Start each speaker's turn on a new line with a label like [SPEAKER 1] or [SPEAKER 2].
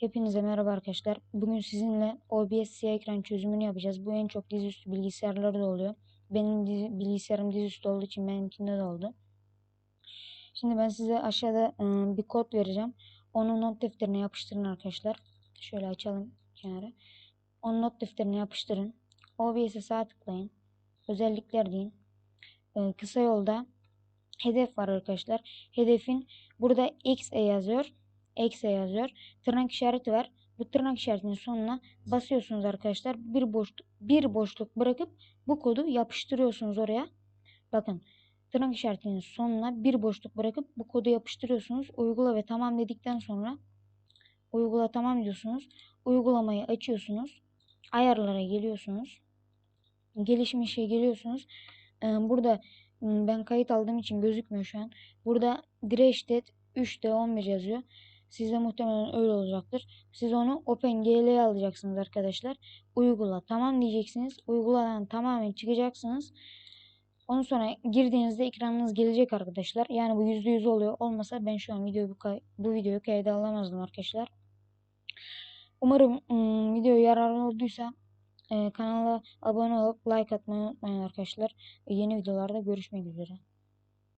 [SPEAKER 1] Hepinize merhaba arkadaşlar. Bugün sizinle OBS siyah ekran çözümünü yapacağız. Bu en çok dizüstü bilgisayarlarda da oluyor. Benim dizi- bilgisayarım dizüstü olduğu için benimkinde de oldu. Şimdi ben size aşağıda ıı, bir kod vereceğim. Onu not defterine yapıştırın arkadaşlar. Şöyle açalım kenara. Onu not defterine yapıştırın. OBS'e sağ tıklayın. Özellikler deyin. Ee, kısa yolda hedef var arkadaşlar. Hedefin burada X yazıyor. X yazıyor. Tırnak işareti var. Bu tırnak işaretinin sonuna basıyorsunuz arkadaşlar. Bir boşluk bir boşluk bırakıp bu kodu yapıştırıyorsunuz oraya. Bakın tırnak işaretinin sonuna bir boşluk bırakıp bu kodu yapıştırıyorsunuz. Uygula ve tamam dedikten sonra uygula tamam diyorsunuz. Uygulamayı açıyorsunuz. Ayarlara geliyorsunuz. Gelişmişe geliyorsunuz. Ee, burada m, ben kayıt aldığım için gözükmüyor şu an. Burada Direştet 3D 11 yazıyor. Sizde muhtemelen öyle olacaktır. Siz onu OpenGL'ye alacaksınız arkadaşlar. Uygula tamam diyeceksiniz. Uyguladan tamamen çıkacaksınız. Ondan sonra girdiğinizde ekranınız gelecek arkadaşlar. Yani bu %100 oluyor. Olmasa ben şu an videoyu bu, bu videoyu kayda alamazdım arkadaşlar. Umarım ım, video yararlı olduysa e, kanala abone olup like atmayı unutmayın arkadaşlar. Yeni videolarda görüşmek üzere.